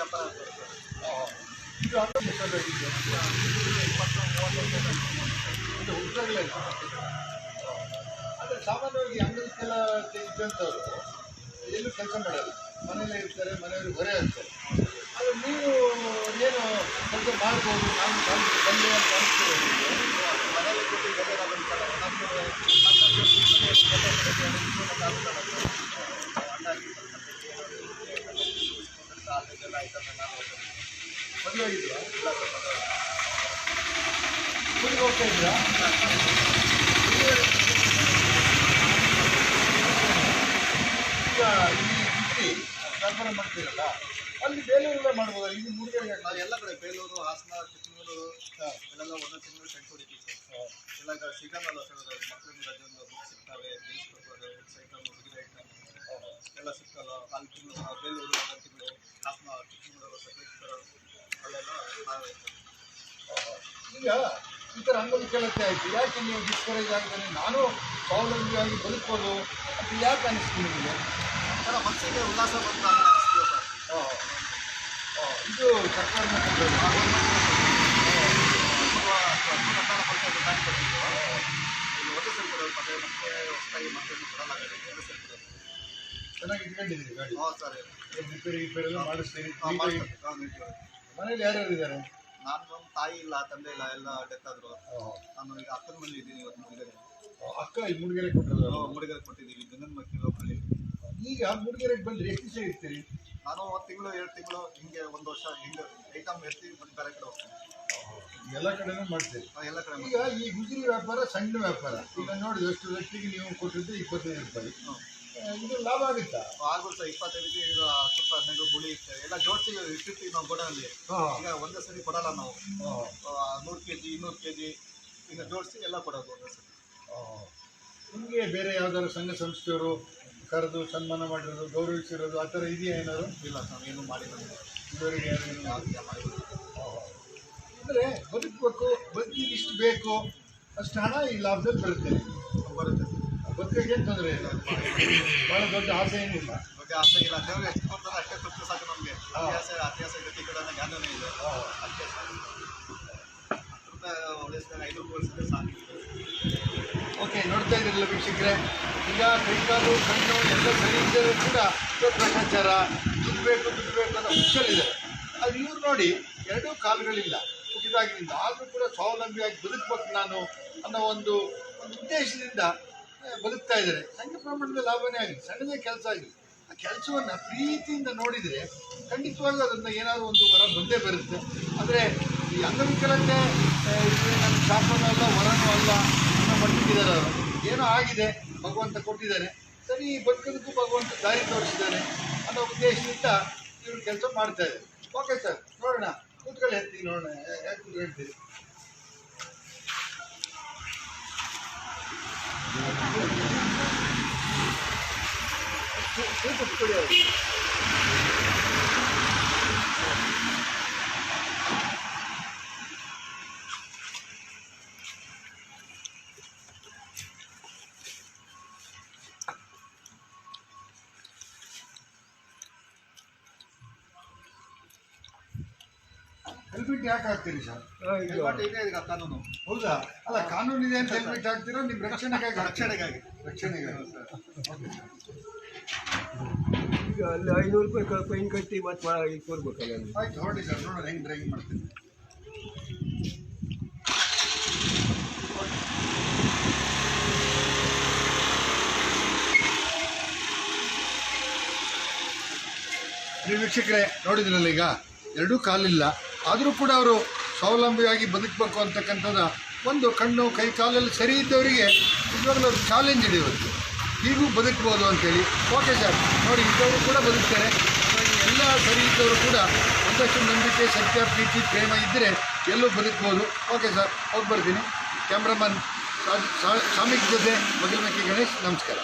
ವ್ಯಾಪಾರ ಇದು ಇದು ಹುಡುಗಗಳೇ ಆದರೆ ಸಾಮಾನ್ಯವಾಗಿ ಅಂಗಡಿಗೆಲ್ಲ ಇದ್ದಂಥವ್ರು ಎಲ್ಲೂ ಕೆಲಸ ಮಾಡಲ್ಲ ಮನೆಯಲ್ಲೇ ಇರ್ತಾರೆ ಮನೆಯಲ್ಲಿ ಹೊರೆ ಇರ್ತಾರೆ ಆದರೆ ನೀವು ಏನು ಕೆಲಸ ಮಾಡ್ಬೋದು ನಾನು ಬಂದು ಅಂತ ಮನೆಯಲ್ಲಿ ಕೂತು ಕೆಲಸ ಬಂದ್ಸಲ್ಲ ಊರಿಗೆ ಹೋಗ್ತಾ ಇದ್ರಾ ಈಗ ಈ ಮಾಡ್ತೀರಲ್ಲ ಅಲ್ಲಿ ಬೇಲೂರಲ್ಲೇ ಮಾಡ್ಬೋದಾ ಇಲ್ಲಿ ಮೂಡಿಗೆರೆ ಎಲ್ಲ ಕಡೆ ಬೇಲೂರು ಹಾಸನ ಚಿಕ್ಕಮಗಳೂರು ಇಲ್ಲೆಲ್ಲ ಒಂದೊಂದು ತಿಂಗಳು ಟೆಂಟ್ ಹೊಡಿತೀವಿ ಸರ್ ಎಲ್ಲ ಈಗ ಸೀಸನ್ ಅಲ್ಲ ಸರ್ ಅದು ಮಕ್ಕಳಿಗೆ ರಜೆ ಬುಕ್ ಸಿಗ್ತವೆ ನ್ಯೂಸ್ ಎಲ್ಲ ಸಿಗ್ತಲ್ಲ ಅಲ್ಲಿ ತಿಂಗಳು ಬೇಲೂರು ಒಂದೊಂದು ತಿಂಗಳು ಹಾಸನ ಈಗ ಈ ಥರ ಅಂಗವಿಕಲತೆ ಆಯಿತು. ಯಾಕೆ ನೀವು ಡಿಸ್ಕರೇಜ್ ಆಗಿದ್ದಾನೆ ನಾನು ಸ್ವಾವಲಂಬಿಯಾಗಿ ಬದುಕೋದು ಅದು ಯಾಕೆ ಅನಿಸ್ತು ನಿಮಗೆ? ಒಂಥರ ಮನಸ್ಸಿಗೆ ಉಲ್ಲಾಸ ಬಂತ ಸರ್. ಇದು ಸರ್ಕಾರದ. ಚೆನ್ನಾಗಿ ಇಟ್ಕೊಂಡಿದ್ದೀರಿ ಗಾಡಿ. ರಿಪೇರಿ ರಿಪೇರಿ ಎಲ್ಲ ಮಾಡಿಸ್ತೀರಿ? ಮನೇಲಿ ಯಾರ್ಯಾರು ಇದ್ದಾರೆ? ನಾನು ನಮ್ಮ ತಾಯಿ ಇಲ್ಲ ತಂದೆ ಇಲ್ಲ ಎಲ್ಲ ಡೆತ್ ಆದ್ರು. ನಾನು ಈಗ ಅಕ್ಕನ ಮನೇಲಿ ಇದ್ದೀನಿ ಇವತ್ತು ಮುಡಿಗೆರೆ. ಅಕ್ಕ ಈ ಮುಡಿಗೆರೆ ಕೊಟ್ಟರು ಮುಡಿಗೆರೆ ಕೊಟ್ಟಿದ್ದೀವಿ ಗಂಗನ ಮಕ್ಕಳು ಲೋಕಲ್ಲಿ ಈಗ ಮುಡಿಗೆರೆಗೆ ಬಂದ್ರೆ ಎಷ್ಟು ದಿವಸ ಇರ್ತೀರಿ? ನಾನು ಒಂದು ತಿಂಗಳು ಎರಡು ತಿಂಗಳು ಹಿಂಗೆ ಒಂದು ವರ್ಷ ಹಿಂಗೆ ಐಟಮ್ ಎತ್ತಿ ಬಂದು ಬೇರೆ ಕಡೆ ಹೋಗ್ತೀನಿ. ಎಲ್ಲ ಕಡೆನೂ ಮಾಡ್ತೀರಿ. ಎಲ್ಲ ಕಡೆ ಈಗ ಈ ಗುಜರಿ ವ್ಯಾಪಾರ ಸಣ್ಣ ವ್ಯಾಪಾರ. ಈಗ ನೋಡಿ ಎಷ್ಟು ವ್ಯಕ್ತಿಗೆ ನೀವು ಕೊಟ್ಟಿದ್ದು ಇಪ್ಪತ್ತೈದು ರೂಪಾಯಿ. ಇದು ಲಾಭ ಆಗುತ್ತಾ? ಆಗ್ಬೋದು ಸರ್ ಇಪ್ಪತ್ತೈದಕ್ಕೆ ಈಗ ಸ್ವಲ್ಪ ಹದಿನೈದು ಗುಳಿ ಇರುತ್ತೆ ಎಲ್ಲ ಜೋಡಿಸಿ ಇಟ್ಟಿರ್ತೀವಿ ನಾವು ಗೋಡನಲ್ಲಿ. ಈಗ ಒಂದೇ ಸರಿ ಕೊಡಲ್ಲ ನಾವು. ನೂರು ಕೆ ಜಿ ಇನ್ನೂರು ಕೆ ಜಿ ಈಗ ಜೋಡಿಸಿ ಎಲ್ಲ ಕೊಡೋದು ಒಂದೇ ಸರಿ. ನಿಮಗೆ ಬೇರೆ ಯಾವ್ದಾದ್ರು ಸಂಘ ಸಂಸ್ಥೆಯವರು ಕರೆದು ಸನ್ಮಾನ ಮಾಡಿರೋದು ಗೌರವಿಸಿರೋದು ಆ ಥರ ಇದೆಯಾ ಏನಾದ್ರು? ಇಲ್ಲ ಸರ್ ಏನು ಯಾರು ಯಾವ್ದು ಮಾಡಿಲ್ಲ. ಅಂದರೆ ಬದುಕಬೇಕು ಬದುಕಿಗೆ ಇಷ್ಟು ಬೇಕು ಅಷ್ಟು ಹಣ ಈ ಲಾಭದಲ್ಲಿ ಬರುತ್ತೆ. ಬರುತ್ತೆ. ಬದುಕಿಗೆ ಏನು ತೊಂದರೆ ಇಲ್ಲ. ಭಾಳ ದೊಡ್ಡ ಆಸೆ ಏನಿಲ್ಲ. ಬಗ್ಗೆ ಆಸೆ ಇಲ್ಲ. ದೇವ್ರು ಎಷ್ಟು ಕೊಡ್ತಾರೆ ಅಷ್ಟೇ ತೃಪ್ತಿ ಸಾಕು ನಮಗೆ. ಅಭ್ಯಾಸ ಅಭ್ಯಾಸ ಗತಿ ಕಡೆ ಜ್ಞಾನನೇ ಇದೆ. ಅಷ್ಟೇ ಸಾಕು. ಐನೂರು ಸಹ ಸಾಕು. ಓಕೆ ನೋಡ್ತಾ ಇದ್ದೀರಲ್ಲ ವೀಕ್ಷಕರೇ. ಈಗ ಕೈಕಾಲು ಕಣ್ಣು ಎಲ್ಲ ಸರಿ ಇದ್ದರೂ ಕೂಡ ಭ್ರಷ್ಟಾಚಾರ ದುಡ್ಡು ಬೇಕು ದುಡ್ಡು ಬೇಕು ಅನ್ನೋ ಹುಚ್ಚಲ್ಲಿದ್ದಾರೆ ಅದು ಇವ್ರು ನೋಡಿ ಎರಡೂ ಕಾಲುಗಳಿಲ್ಲ. ಹುಟ್ಟಿದಾಗಿನಿಂದ ಆದರೂ ಕೂಡ ಸ್ವಾವಲಂಬಿಯಾಗಿ ಬದುಕಬೇಕು ನಾನು ಅನ್ನೋ ಒಂದು ಒಂದು ಉದ್ದೇಶದಿಂದ ಬದುಕ್ತಾ ಇದ್ದಾರೆ. ಸಣ್ಣ ಪ್ರಮಾಣದ ಲಾಭನೇ ಆಗಲಿ ಸಣ್ಣದೇ ಕೆಲಸ ಆಗಲಿ ಆ ಕೆಲಸವನ್ನು ಪ್ರೀತಿಯಿಂದ ನೋಡಿದರೆ ಖಂಡಿತವಾಗ್ಲೂ ಅದನ್ನು ಏನಾದರೂ ಒಂದು ವರ ಬಂದೇ ಬರುತ್ತೆ. ಆದರೆ ಈ ಅಂಗವಿಕಲತೆ ನಮ್ಮ ಶಾಪನೂ ಅಲ್ಲ, ವರನೂ ಅಲ್ಲ ಅನ್ನೋ ಅವರು. ಏನೋ ಆಗಿದೆ, ಭಗವಂತ ಕೊಟ್ಟಿದ್ದಾರೆ. ಸರಿ ಬದುಕೋದಕ್ಕೂ ಭಗವಂತ ದಾರಿ ತೋರಿಸಿದ್ದಾರೆ ಅನ್ನೋ ಉದ್ದೇಶದಿಂದ ಇವರು ಕೆಲಸ ಮಾಡ್ತಾ ಇದ್ದಾರೆ. ಓಕೆ ಸರ್ ನೋಡೋಣ. ಕೂತ್ಕೊಳ್ಳಿ ಹೇಳ್ತೀವಿ ನೋಡೋಣ. ಯಾಕೆ ಕೂತ್ಕೊಳ್ತೀರಿ ಹೆಲ್ಮೆಟ್ ಯಾಕೆ ಹಾಕ್ತೀರಿ ಸರ್ ಹೆಲ್ಮೆಟ್ ಇದೆ ಈಗ ಕಾನೂನು ಹೌದಾ ಅಲ್ಲ ಕಾನೂನು ಇದೆ ಅಂತ ಹೆಲ್ಮೆಟ್ ಹಾಕ್ತೀರಾ ನಿಮ್ಮ ರಕ್ಷಣೆಗಾಗಿ ರಕ್ಷಣೆಗಾಗಿ ರಕ್ಷಣೆಗಾಗಿ ಈಗ ಅಲ್ಲಿ ಐನೂರು ರೂಪಾಯಿ ಫೈನ್ ಕಟ್ಟಿ ಮತ್ತೆ ಇದು ಕೊಡ್ಬೇಕಲ್ಲ ಆಯ್ತು ಹೆಂಗೆ ಡ್ರೈವಿಂಗ್ ಮಾಡ್ತೀನಿ. ನೀವು ವೀಕ್ಷಕರೇ, ನೋಡಿದ್ರಲ್ಲ ಈಗ? ಎರಡೂ ಕಾಲಿಲ್ಲ. ಆದರೂ ಕೂಡ ಅವರು ಸ್ವಾವಲಂಬಿಯಾಗಿ ಬದುಕಬೇಕು ಅಂತಕ್ಕಂಥದ್ದು ಒಂದು ಕಣ್ಣು, ಕೈ, ಕಾಲಲ್ಲಿ ಸರಿ ಇದ್ದವರಿಗೆ ನಿಜವಾಗ್ಲೂ ಚಾಲೆಂಜ್ ಇದೆ ಇವತ್ತು. ಹೀಗೂ ಬದುಕ್ಬೋದು ಅಂತೇಳಿ. ಓಕೆ ಸರ್ ನೋಡಿ, ಇದ್ದವರು ಕೂಡ ಬದುಕ್ತಾರೆ. ಎಲ್ಲ ಸರಿ ಇದ್ದವರು ಕೂಡ ಒಂದಷ್ಟು ನಂಬಿಕೆ, ಸತ್ಯ, ಪ್ರೀತಿ, ಪ್ರೇಮ ಇದ್ದರೆ ಎಲ್ಲೂ ಬದುಕ್ಬೋದು. ಓಕೆ ಸರ್ ಹೋಗಿ ಬರ್ತೀನಿ ಕ್ಯಾಮ್ರಾಮನ್ ಸಾಮಿಕ್ ಜೊತೆ ಮಗಲ್ಮಕ್ಕಿ ಗಣೇಶ್, ನಮಸ್ಕಾರ.